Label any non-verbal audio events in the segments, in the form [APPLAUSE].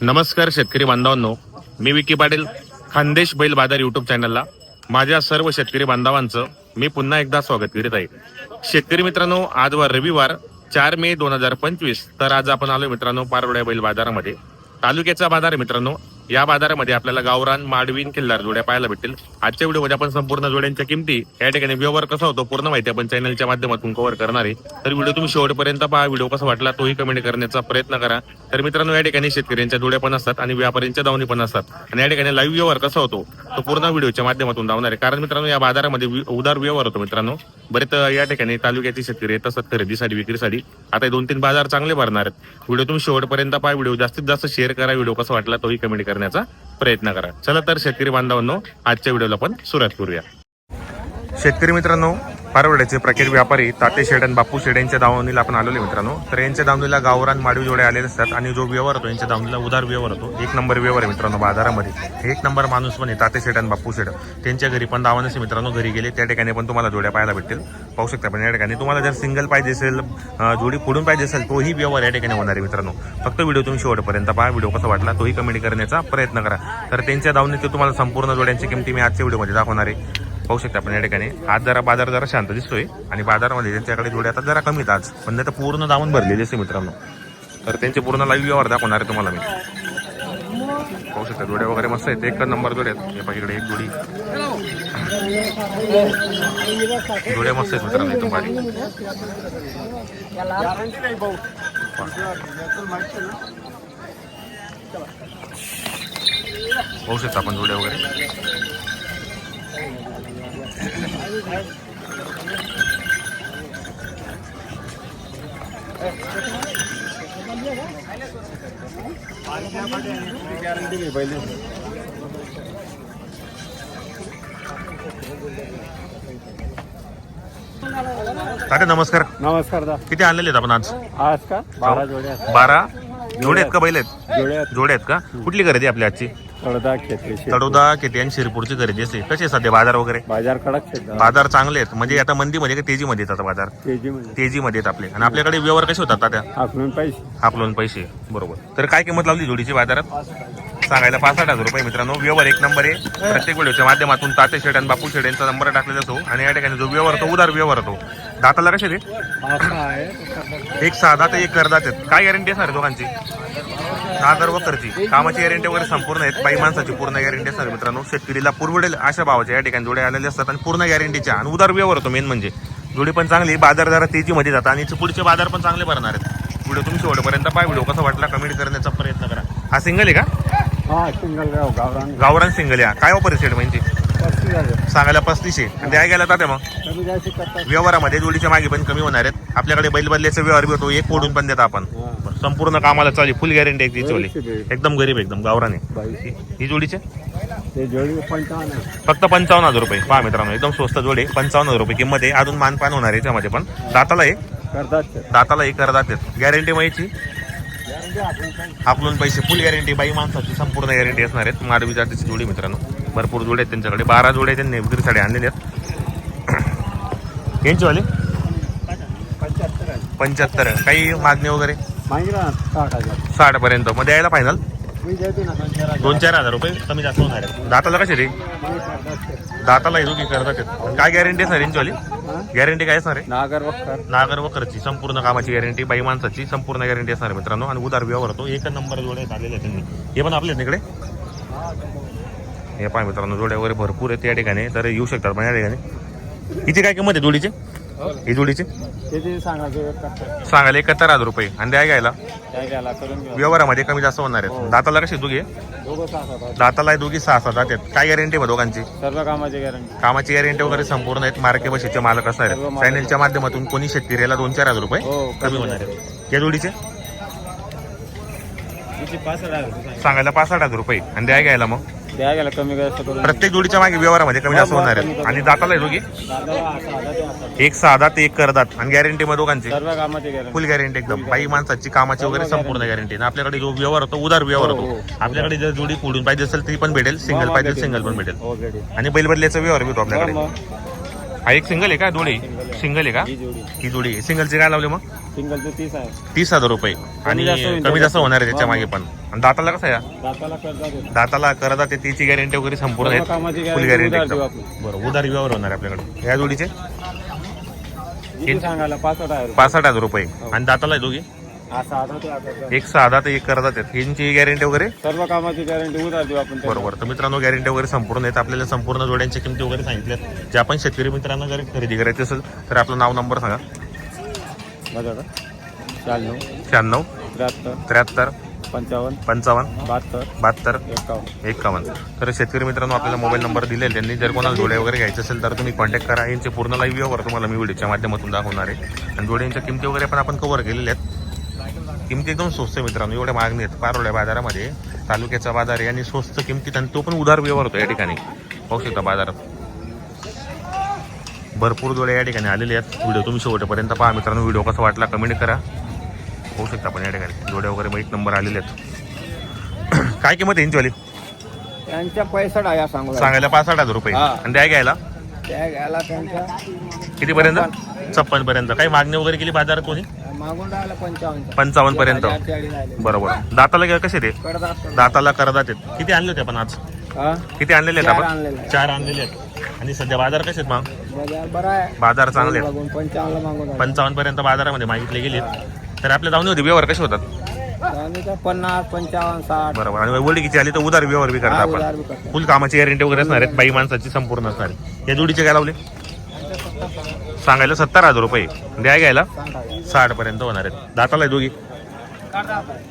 नमस्कार शेतकरी बांधवांनो. मी विकी पाटील खानदेश बैल बाजार युट्यूब चॅनलला माझ्या सर्व शेतकरी बांधवांचं मी पुन्हा एकदा स्वागत करीत आहे. शेतकरी मित्रांनो आज वार रविवार चार मे दोन हजार पंचवीस. तर आज आपण आलो मित्रांनो पारवड्या बैल बाजारामध्ये. तालुक्याचा बाजार मित्रांनो या बाजारामध्ये आपल्याला गावरान माडवीन किल्लार जोड्या पाहायला भेटतील. आजच्या व्हिडिओमध्ये आपण संपूर्ण जोड्यांच्या किमती या ठिकाणी व्यवहार कसा होतो पूर्ण माहिती आपण चॅनलच्या माध्यमातून कव्हर करणार आहे. तर व्हिडिओ तुम्ही शेवटपर्यंत पहा व्हिडिओ कसा वाटला तोही कमेंट करण्याचा प्रयत्न करा. तर मित्रांनो या ठिकाणी शेतकऱ्यांच्या जोड्या पण असतात आणि व्यापाऱ्यांच्या दावणी पण असतात. आणि या ठिकाणी लाईव्ह व्यवहार कसा होतो तो पूर्ण व्हिडिओच्या माध्यमातून धावणार आहे. कारण मित्रांनो या बाजारामध्ये वि- उदार व्यवहार होतो मित्रांनो. बरेच या ठिकाणी तालुक्यातील शेतकरी येत असतात खरेदीसाठी विक्रीसाठी आता दोन तीन बाजार चांगले भरणार आहेत. व्हिडिओ तुम्ही शेवटपर्यंत पहा व्हिडिओ जास्तीत जास्त शेअर करा व्हिडिओ कसा वाटला तोही कमेंट करा. करण्याचा प्रयत्न करा. चला तर शेतकरी बांधवांनो आजच्या व्हिडिओला आपण सुरुवात करूया. शेतकरी मित्रांनो पारवड्याचे प्रख्यात व्यापारी ताते शेड आणि बापू शेड यांच्या दावणीला आपण आलेले मित्रांनो. तर यांच्या दावणीला गावरान माडवी जोडे आलेले असतात आणि जो व्यवहार होतो यांच्या दावणीला उदार व्यवहार होतो. एक नंबर व्यवहार आहे मित्रांनो बाजारामध्ये. एक नंबर माणूस पण आहे ताते शेड आणि बापू शेड. त्यांच्या घरी पण दावा असे मित्रांनो घरी गेले. त्या ठिकाणी पण तुम्हाला जोड्या पाहायला भेटतील. पाहू शकता पण या ठिकाणी. तुम्हाला जर सिंगल पाहिजे असेल जोडी फोडून पाहिजे असेल तोही व्यवहार या ठिकाणी होणार आहे मित्रांनो. फक्त व्हिडिओ तुम्ही शेवटपर्यंत पहा. व्हिडिओ कसा वाटला तोही कमेंट करण्याचा प्रयत्न करा. तर त्यांच्या दावणीचे तुम्हाला संपूर्ण जोड्यांची किमती मी आजच्या व्हिडिओमध्ये दाखवणार आहे. पाहू शकता आपण या ठिकाणी. आज जरा बाजार जरा शांत दिसतोय आणि बाजारामध्ये त्यांच्याकडे जोड्या आता जरा कमीत आज. पण नाही तर पूर्ण दावून भरलेले असते मित्रांनो. तर त्यांचे पूर्ण लाईव्ह व्यवहार दाखवणार आहे तुम्हाला मी. पाहू शकता जोड्या वगैरे मस्त आहेत. एक नंबर जोड्या आहेत. हे एक जोडी. जोड्या मस्त आहेत मित्रांनो तुम्हाला पाहू शकता आपण जोड्या वगैरे. तात्या नमस्कार. नमस्कार दा. किती आणलेले आहेत आपण आज? आज का? बारा जोड्या. बारा? जोडे आहेत का बैल आहेत? जोड्या. जोडे आहेत का? कुठली खरेदी आपली आजची? तळदा शेत. तडोदा किती आणि शिरपूरची खरेदी असते. कसे सध्या बाजार वगैरे? बाजार कडक शेत बाजार चांगले आहेत. म्हणजे आता मंदीमध्ये का तेजीमध्ये येतात बाजार? तेजी म्हणजे तेजीमध्ये आपले. आणि आपल्याकडे व्यवहार कसे होतात तात्या? आपण पैसे. आपलं पैसे. बरोबर. तर काय किंमत लावली जोडीची बाजारात? सांगायला पाच हजार रुपये मित्रांनो. व्यवहार एक नंबर आहे. प्रत्येक व्हिडिओच्या माध्यमातून ताते शेट आणि बापू शेट यांचा नंबर टाकलेला असतो आणि या ठिकाणी जो व्यवहार होतो उदार व्यवहार होतो. दाताला कसे ते एक सहा दात एक करदात आहेत. काय गॅरंटी असणार आहे दोघांची? नागर वकरची कामाची गॅरंटी वगैरे संपूर्ण आहेत. बाई माणसाची पूर्ण गॅरंटी असणार आहे मित्रांनो. शेतकरीला पुरवडेल अशा भावाच्या या ठिकाणी जोडे आलेले असतात आणि पूर्ण गॅरंटीच्या आणि उदार व्यवहार होतो मेन म्हणजे. जोडी पण चांगली बाजार जरा तेजीमध्ये जातात आणि पुढचे बाजार पण चांगले भरणार आहेत. व्हिडिओ तुम्ही शेवटपर्यंत पाय व्हिडिओ कसा वाटला कमेंट करण्याचा प्रयत्न करा. हा सिंगल आहे का? हा सिंगल गाव गावरान. गावरान सिंगल या काय ऑफर सेट म्हणजे? सांगायला पस्तीसशे. आणि द्याय गेला तात्या मग. व्यवहारामध्ये जोडीच्या मागे पण कमी होणार आहेत. आपल्याकडे बैल बदल्याचा व्यवहार बी होतो एक फोडून पण देता आपण. संपूर्ण कामाला चालू फुल गॅरंटी आहे आहे. एकदम गरीब एकदम गावराने. ही जोडीचे. फक्त पंचावन्न हजार रुपये. पहा मित्रांनो एकदम स्वस्त जोडे पंचावन्न हजार रुपये किंमत आहे. अजून मानपान होणार आहे याच्यामध्ये पण. दाताला आहे. दाताला एक करदात गॅरंटी माहिती गॅरंटी आपण काही आपलं पैसे. फुल गॅरंटी बाई माणसाची संपूर्ण गॅरंटी असणार आहेत. माडवी जातीची जोडी मित्रांनो. भरपूर जोडे आहेत त्यांच्याकडे. बारा जोडे आहेत त्यांनी विक्रीसाठी आणलेले आहेत. यांची वाले? पंच्याहत्तर. आहे काही मागणी वगैरे? साठ पर्यंत मग द्यायला फायनल दोन चार हजार रुपये. कमी जास्त होणार आहेत. दाताला कसे रे करतात. दाताला दोघी करतात आहेत. काय गॅरंटी असणार यांची वाली? गॅरंटी काय असणार आहे? नागर वखर नागर वखरची संपूर्ण कामाची गॅरंटी बाई माणसाची संपूर्ण गॅरंटी असणार आहे मित्रांनो. आणि उदार व्यवहार होतो. एक नंबर जोडे आलेले त्यांनी. हे पण आपले आहेत ना इकडे? हे पाय मित्रांनो जोड्या वगैरे भरपूर आहेत या ठिकाणी तर येऊ शकतात पण या ठिकाणी. हिची काय किंमत आहे जोडीची ही जोडीची सांगायला एकाहत्तर हजार रुपये. आणि द्या घ्यायला. व्यवहारामध्ये कमी जास्त होणार आहेत. दाताला कशी दोघी आहे? दोघं सहा सात दाताला दोघी सहा सात आहेत. काय गॅरंटी आहे दोघांची? सर्व कामाची गॅरंटी. कामाची गॅरंटी वगैरे संपूर्ण आहेत. मार्के बशीचे मालक असणार आहेत. चॅनलच्या माध्यमातून कोणी शेतकऱ्याला दोन चार हजार रुपये हो कमी होणार आहेत. या जोडीचे सांगायला पाच आठ हजार रुपये. आणि द्या घ्यायला मग. द्या गेला कमी जास्त करून. प्रत्येक जोडीच्या मागे व्यवहारामध्ये कमी जास्त होणार आहेत. आणि दाताला आहे दोघी. एक साधा ते एक करतात. आणि गॅरंटी मध्ये दोघांची? सर्व फुल गॅरंटी एकदम. बाई माणसाची कामाची वगैरे संपूर्ण गॅरंटी आणि आपल्याकडे जो व्यवहार होतो उदार व्यवहार हो, होतो. हो. आपल्याकडे जर जोडी फोडून पाहिजे असेल ती पण भेटेल. सिंगल पाहिजे सिंगल पण भेटेल. आणि बैलबदल्याचा व्यवहार होतो आपल्याकडे. हा एक सिंगल आहे का जोडी? सिंगल आहे. का? ही जोडी. ही जोडी. सिंगलचे काय लावले मग? सिंगलचं तीस आहे. तीस हजार रुपये. आणि जास्त होईल कमी जास्त होणार आहे त्याच्या हो. मागे पण. आणि दाताला कसं आहे हा? दाताला कर्जा देतो दाताला करत आहे त्याची गॅरंटी वगैरे संपूर्ण सर्व आहे फुल guarantee गॅरंटी उधार देऊ बरं उधार व्यवहार होणार आहे आपल्याकडे. ह्या जोडीचे? किती सांगायला पासष्ट आहे. पासष्ट हजार रुपये. आणि दाताला आहे दोघी? हा साधा ते एक सहा ते एक करत आहेत यांची गॅरंटी वगैरे? सर्व कामाची गॅरंटी उधार देऊ आपण त्याला. बरोबर. तर मित्रांनो गॅरंटी वगैरे संपूर्ण आहेत. आपल्याला संपूर्ण जोड्यांच्या किमती वगैरे सांगितल्यात जे आपण शेतकरी मित्रांना जर खरेदी करायची असेल तर आपलं नाव नंबर सांगा. बघा शहाण्णव शहाण्णव त्र्याहत्तर त्र्याहत्तर पंचावन्न पंचावन्न बहात्तर बहात्तर एकावन्न. एकावन्न. तर शेतकरी मित्रांनो आपल्याला मोबाईल नंबर दिलेले त्यांनी जर कोणाला जोड्या वगैरे घ्यायचे असेल तर तुम्ही कॉन्टॅक्ट करा. यांचे पूर्ण लाईव्ह व्यवहार तुम्हाला मी व्हिडिओच्या माध्यमातून दाखवणार आहे. आणि जोड्यांच्या किमती वगैरे पण आपण कव्हर केलेल्या आहेत. किमती एकदम स्वस्त आहे मित्रांनो. एवढ्या मागणी आहेत. पारोड्या बाजारामध्ये तालुक्याचा बाजार आहे आणि स्वस्त किमतीत आणि तो पण उधार व्यवहार होतो या ठिकाणी. पाहू शकता बाजारात. भरपूर जोड्या या ठिकाणी आलेले आहेत. व्हिडिओ तुम्ही शेवटपर्यंत पहा. मित्रांनो व्हिडिओ कसा वाटला कमेंट करा. होऊ शकता पण या ठिकाणी. जोड्या वगैरे मग एक नंबर आलेले आहेत. [CLEARS THROAT] काय किंमत आहे यांचीवाली त्यांच्या पैसा डाया सांगू सांगायला पाच आठ हजार रुपये. हा. आणि द्या घ्यायला? त्या घ्यायला त्यांच्या. किती पर्यंत छप्पन पर्यंत काही मागणी वगैरे केली बाजारात कोणी? मागून राहिला पंचावन्न पंचावन्न पर्यंत बरोबर. दाताला घ्या कसे ते? दाताला करदात आहेत. किती आणले होते आपण आज? किती आणलेले आहेत आपण. चार आणलेले आहेत. आणि सध्या बाजार कसे आहेत मग? बाजार बाजार चांगले आहेत. पंचावन्न पर्यंत बाजारामध्ये मागितले गेले तर आपल्या जाऊन होते व्यवहार कसे होतात? पन्नास पंचावन्न साठ. बरोबर. आणि वडिकीची आली तर उधार व्यवहार बी करता हा, आपण. फुल कामाची गॅरंटी वगैरे असणार आहेत. बाई माणसाची संपूर्ण असणार आहे या जोडीचे काय लावले? सांगायला सत्तर हजार रुपये. द्या घ्यायला. साठ पर्यंत होणार आहेत. दाताला आहे दोघी.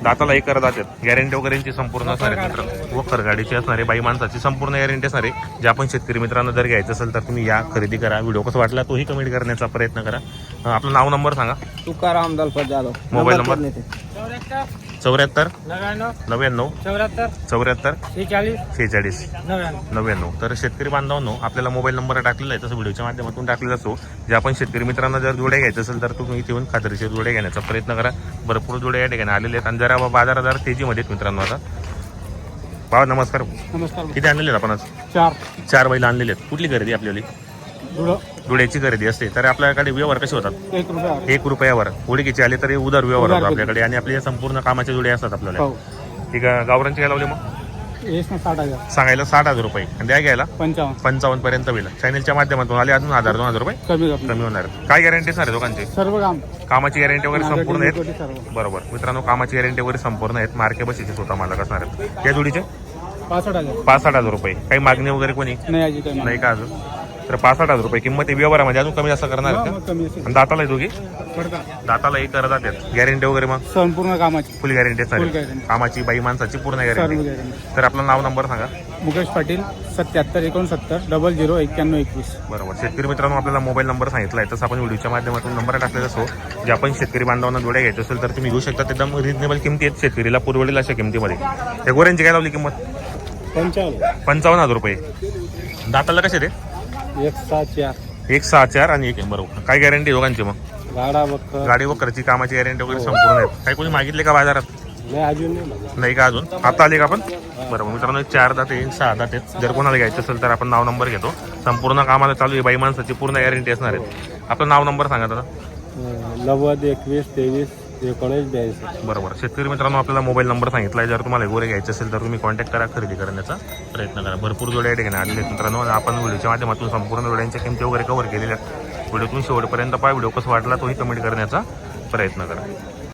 दाताला एक करत आहेत गॅरंटी वगैरेची संपूर्ण असणार आहे मित्रांनो वखर गाडीची असणार आहे. बाई माणसाची संपूर्ण गॅरंटी असणार आहे. जे आपण शेतकरी मित्रांना जर घ्यायचं असेल तर तुम्ही या खरेदी करा. व्हिडिओ कसा वाटला तोही कमेंट करण्याचा प्रयत्न करा. आपलं नाव नंबर सांगा. तुकाराम दलपत जाधव. Mobile number? चौऱ्याहत्तर. नव्याण्णव. चौऱ्याहत्तर. शेहेचाळीस शेहेचाळीस नव्याण्णव. नव्याण्णव. तर शेतकरी बांधवांनो आपल्याला मोबाईल नंबर टाकलेला आहे तसं व्हिडिओच्या माध्यमातून टाकलेला असतो जे आपण शेतकरी मित्रांना जर जोड्या घ्यायचे असेल तर तुम्ही इथे येऊन खात्रीशीर जोड्या घेण्याचा प्रयत्न करा. भरपूर जोड्या या ठिकाणी आलेले आहेत. आणि जरा बाजारात जरा तेजीमध्ये मित्रांनो आता. बाबा नमस्कार. नमस्कार. किती आणलेले आहेत आपण आज? चार. चार बैल आणलेले आहेत. कुठली खरेदी आपल्याली धुळं. जोड्याची खरेदी असते. तर आपल्याकडे व्यवहार कसे होतात? एक रुपया एक रुपयावर उडीकीचे आले तरी उधार व्यवहार होतो? आपल्याकडे. आणि आपल्या संपूर्ण कामाच्या जोड्या असतात आपल्याला. हो. ठीक आहे. गावरांची काय लावले मग? येस ना साठ हजार. सांगायला साठ हजार रुपये. आणि द्या घ्यायला? पंचावन्न. पंचावन्न पर्यंत होईल. चॅनलच्या माध्यमातून आले अजून हजार दोन हजार रुपये? कमी होणार काय गॅरंटी असणार आहे दोघांची? सर्व काम. कामाची गॅरंटी वगैरे संपूर्ण आहेत? सर्व. बरोबर. मित्रांनो कामाची गॅरंटी वगैरे संपूर्ण आहेत. मार्के बसीचे स्वतः मालक असणार आहेत. या जोडीचे? पासष्ट हजार. पाच साठ हजार रुपये. काही मागणी वगैरे कोणी? नाही याची काही नाही का अजून? तर पाच साठ हजार रुपये किंमत आहे. व्यवहारामध्ये अजून कमी जास्त करणार आहेत मग कमी असेल. का आणि दाताला आहे दोघी? दाताला एक करत आहेत गॅरंटी वगैरे मग? संपूर्ण कामाची. Full guarantee guarantee. कामाची बाई माणसाची पूर्ण सर्व गॅरंटी guarantee. तर आपलं नाव नंबर सांगा. मुकेश पाटील सत्याहत्तर एकोणसत्तर डबल झिरो एक्क्याण्णव एकवीस. बरोबर. शेतकरी मित्रांनो आपल्याला मोबाईल नंबर सांगितला आहे. तसं आपण व्हिडिओच्या माध्यमातून नंबर टाकलेला असो. जे आपण शेतकरी बांधवांना जोड्या घ्यायचे असेल तर तुम्ही घेऊ शकता. एकदम रिजनेबल किमती आहेत शेतकरीला पुरवडेल अशा किमतीमध्ये. त्या गोऱ्यांची काय लावली किंमत? पंचावन्न. पंचावन्न हजार रुपये. दाताला कसे ते? एक सहा चार. एक सहा चार आणि एक आहे, बरोबर. काय गॅरंटी दोघांची मग? गाडा बक्कर गाडी वगैरेची कामाची गॅरंटी वगैरे संपूर्ण आहेत काही कोणी मागितले का बाजारात? नाही अजून नाही नाही का अजून? आता आले का आपण? बरोबर. मित्रांनो एक चार दात आहे सहा दात आहेत. जर कोणाला घ्यायचं असेल तर आपण नाव नंबर घेतो. संपूर्ण कामाला चालू आहे बाई माणसाची पूर्ण गॅरंटी असणार आहे. आपलं नाव नंबर सांगा दादा. नव्वद एकवीस तेवीस. एकोणीस ब्याऐंशी. बरोबर. शेतकरी मित्रांनो आपल्याला मोबाईल नंबर सांगितला आहे. जर तुम्हाला गोरे घ्यायचे असेल तर तुम्ही कॉन्टॅक्ट करा खरेदी करण्याचा प्रयत्न करा. भरपूर जोड्या या ठिकाणी आलेले मित्रांनो आपण व्हिडिओच्या माध्यमातून संपूर्ण जोड्यांच्या किमती वगैरे कव्हर केलेल्या व्हिडिओतून शेवटपर्यंत पाय व्हिडिओ कसं वाटला तोही कमेंट करण्याचा प्रयत्न करा.